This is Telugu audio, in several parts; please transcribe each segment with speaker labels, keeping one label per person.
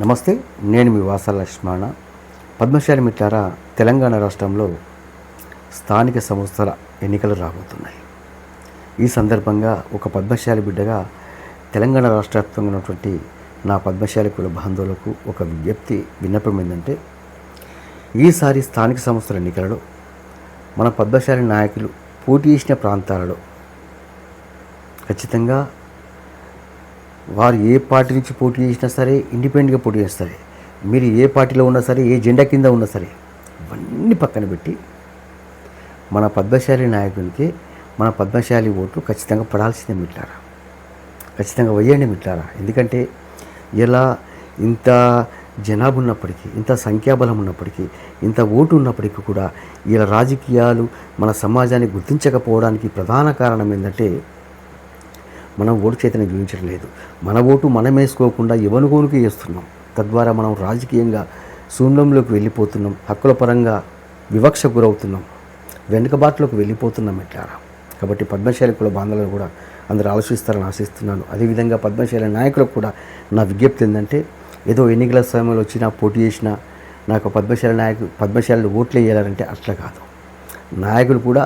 Speaker 1: నమస్తే నేను మీ వాస లక్ష్మణ. పద్మశాలి మిట్లారా తెలంగాణ రాష్ట్రంలో స్థానిక సంస్థల ఎన్నికలు రాబోతున్నాయి. ఈ సందర్భంగా ఒక పద్మశాలి బిడ్డగా తెలంగాణ రాష్ట్ర వ్యాప్తంగా ఉన్నటువంటి నా పద్మశాలి కుల బంధువులకు ఒక విజ్ఞప్తి విన్నపం ఏంటంటే ఈసారి స్థానిక సంస్థల ఎన్నికలలో మన పద్మశాలి నాయకులు పోటీ చేసిన ప్రాంతాలలో ఖచ్చితంగా వారు ఏ పార్టీ నుంచి పోటీ చేసినా సరే ఇండిపెండెంట్గా పోటీ చేస్తారు మీరు ఏ పార్టీలో ఉన్నా సరే ఏ జెండా కింద ఉన్నా సరే ఇవన్నీ పక్కన పెట్టి మన పద్మశాలి నాయకునికి మన పద్మశాలి ఓట్లు ఖచ్చితంగా పడాల్సిందే మిట్లారా. ఖచ్చితంగా వేయండి మిట్లారా. ఎందుకంటే ఇలా ఇంత జనాభా ఉన్నప్పటికీ ఇంత సంఖ్యాబలం ఉన్నప్పటికీ ఇంత ఓటు ఉన్నప్పటికీ కూడా ఇలా రాజకీయాలు మన సమాజాన్ని గుర్తించకపోవడానికి ప్రధాన కారణం ఏంటంటే మనం ఓటు చేతిని జీవించడం లేదు మన ఓటు మనం వేసుకోకుండా ఎవనుకోనుకి వేస్తున్నాం తద్వారా మనం రాజకీయంగా శూన్యంలోకి వెళ్ళిపోతున్నాం. హక్కుల పరంగా వివక్ష గురవుతున్నాం. వెనుకబాట్లోకి వెళ్ళిపోతున్నాం ఎట్లారా కాబట్టి పద్మశాలి కుల బాంధవులు కూడా అందరూ ఆలోచిస్తారని ఆశిస్తున్నాను. అదేవిధంగా పద్మశాలి నాయకులకు కూడా నా విజ్ఞప్తి ఏంటంటే ఏదో ఎన్నికల సమయంలో వచ్చినా పోటీ చేసినా నాకు పద్మశాల నాయకు పద్మశాలలు ఓట్లు వేయాలంటే అట్లా కాదు. నాయకులు కూడా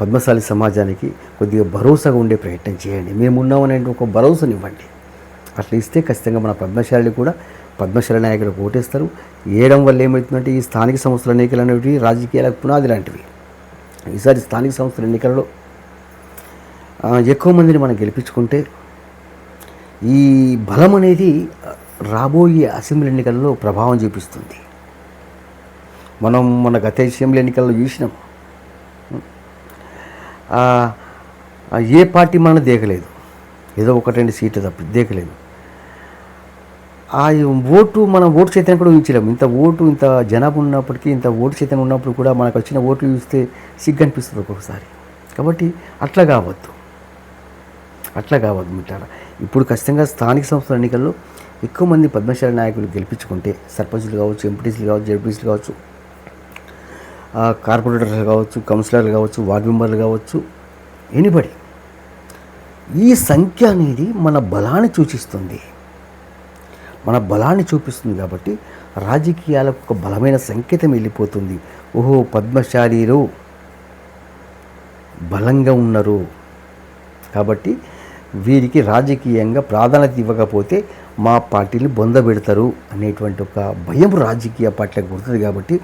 Speaker 1: పద్మశాలి సమాజానికి కొద్దిగా భరోసాగా ఉండే ప్రయత్నం చేయండి. మేము ఒక భరోసానివ్వండి. అట్లా ఇస్తే ఖచ్చితంగా మన పద్మశాలి కూడా పద్మశాలి నాయకులు ఓటేస్తారు. వేయడం వల్ల ఏమవుతుందంటే ఈ స్థానిక సంస్థల ఎన్నికలు అనేవి రాజకీయాలకు పునాది లాంటివి. ఈసారి స్థానిక సంస్థల ఎన్నికలలో ఎక్కువ మందిని మనం గెలిపించుకుంటే ఈ బలం అనేది రాబోయే అసెంబ్లీ ఎన్నికల్లో ప్రభావం చూపిస్తుంది. మనం మన గత అసెంబ్లీ ఎన్నికల్లో చూసినాం. ఏ పార్టీ మన దేకలేదు ఏదో ఒకటి రెండు సీట్లు తప్ప దేకలేదు ఆ ఓటు మనం ఓటు చైతన్యం కూడా ఊహించలేము. ఇంత ఓటు ఇంత జనాభా ఉన్నప్పటికీ ఇంత ఓటు చైతన్యం ఉన్నప్పుడు కూడా మనకు వచ్చిన ఓట్లు చూస్తే సిగ్గు అనిపిస్తుంది ఒక్కొక్కసారి. కాబట్టి అట్లా కావద్దు. అట్లా కావద్దు మిట్టారా ఇప్పుడు ఖచ్చితంగా స్థానిక సంస్థల ఎన్నికల్లో ఎక్కువ మంది పద్మశాల నాయకులు గెలిపించుకుంటే సర్పంచులు కావచ్చు ఎంపీటీసీలు కావచ్చు జడ్పీసీలు కావచ్చు కార్పొరేటర్స్ కార్పొరేటర్లు కావచ్చు కౌన్సిలర్లు కావచ్చు వార్డు మెంబర్లు కావచ్చు ఎనిబడి ఈ సంఖ్య అనేది మన బలాన్ని సూచిస్తుంది. మన బలాన్ని చూపిస్తుంది కాబట్టి రాజకీయాలకు ఒక బలమైన సంకేతం వెళ్ళిపోతుంది. ఓహో పద్మశాలీలు. బలంగా ఉన్నారు. కాబట్టి వీరికి రాజకీయంగా ప్రాధాన్యత ఇవ్వకపోతే మా పార్టీని బొందబెడతారు అనేటువంటి ఒక భయం రాజకీయ పార్టీలకు గుర్తుంది కాబట్టి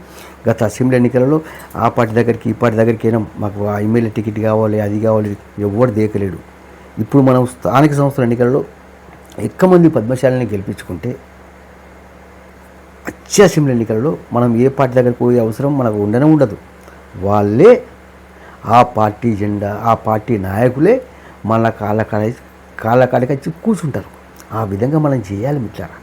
Speaker 1: గత అసెంబ్లీ ఎన్నికలలో ఆ పార్టీ దగ్గరికి ఈ పార్టీ దగ్గరికి అయినా మాకు ఆ ఎమ్మెల్యే టికెట్ కావాలి అది కావాలి ఎవరు దేకలేడు. ఇప్పుడు మనం స్థానిక సంస్థల ఎన్నికలలో ఎక్కువ మంది పద్మశాలని గెలిపించుకుంటే వచ్చే అసెంబ్లీ ఎన్నికలలో మనం ఏ పార్టీ దగ్గరికి పోయే అవసరం మనకు ఉండనే ఉండదు. వాళ్ళే ఆ పార్టీ జెండా ఆ పార్టీ నాయకులే మన కాళ్ళ కాడ కాళ్ళ వచ్చి కూర్చుంటారు. ఆ విధంగా మనం చేయాలి మిట్లారా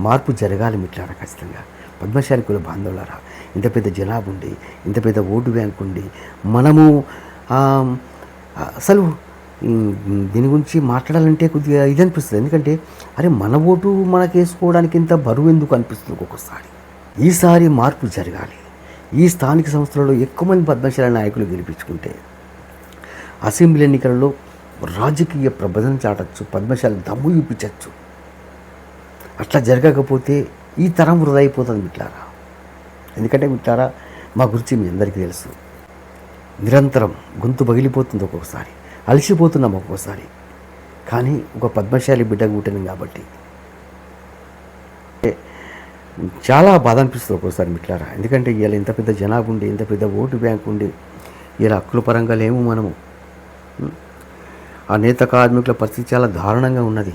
Speaker 1: మార్పు జరగాలి మిట్లారా ఖచ్చితంగా. పద్మశాలి కుల బాంధవులారా ఇంత పెద్ద జనాభా ఉండి ఇంత పెద్ద ఓటు బ్యాంక్ ఉండి మనము అసలు దీని గురించి మాట్లాడాలంటే కొద్దిగా ఇది అనిపిస్తుంది ఎందుకంటే అరే మన ఓటు మనకు వేసుకోవడానికి ఇంత బరువు ఎందుకు అనిపిస్తుంది ఒక్కొక్కసారి. ఈసారి మార్పు జరగాలి. ఈ స్థానిక సంస్థలలో ఎక్కువ మంది పద్మశాల నాయకులు గెలిపించుకుంటే అసెంబ్లీ ఎన్నికలలో రాజకీయ ప్రబలం చాటచ్చు పద్మశాల దమ్ము చూపించచ్చు అట్లా జరగకపోతే ఈ తరం వృధా అయిపోతుంది మిట్లారా? ఎందుకంటే మిట్లారా మా గురించి మీ అందరికీ తెలుసు. నిరంతరం గొంతు పగిలిపోతుంది ఒక్కొక్కసారి అలసిపోతున్నాం ఒక్కొక్కసారి. కానీ ఒక పద్మశాలి బిడ్డ పుట్టినాం కాబట్టి. చాలా బాధ అనిపిస్తుంది ఒక్కోసారి మిట్లారా? ఎందుకంటే ఇలా ఇంత పెద్ద జనాభా ఉండి ఇంత పెద్ద ఓటు బ్యాంక్ ఉండి ఇలా హక్కుల పరంగా లేము మనము. ఆ నేత కార్మికుల పరిస్థితి చాలా దారుణంగా ఉన్నది.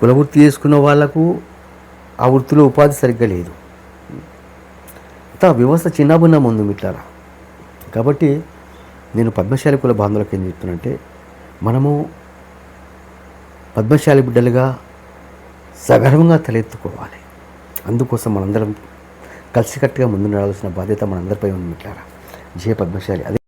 Speaker 1: కుల వృత్తి చేసుకున్న వాళ్ళకు ఆ వృత్తిలో ఉపాధి సరిగ్గా లేదు. ఇంత వ్యవస్థ చిన్నభిన్నం ఉంది మిట్లారా? కాబట్టి నేను పద్మశాలి కుల బాంధవులకు ఏం చెప్తున్నానంటే మనము పద్మశాలి బిడ్డలుగా సగర్వంగా తలెత్తుకోవాలి. అందుకోసం మనందరం కలిసికట్టుగా ముందు నడవలసిన బాధ్యత మనందరిపై ఉంది మిట్లారా? జయ పద్మశాలి. అదే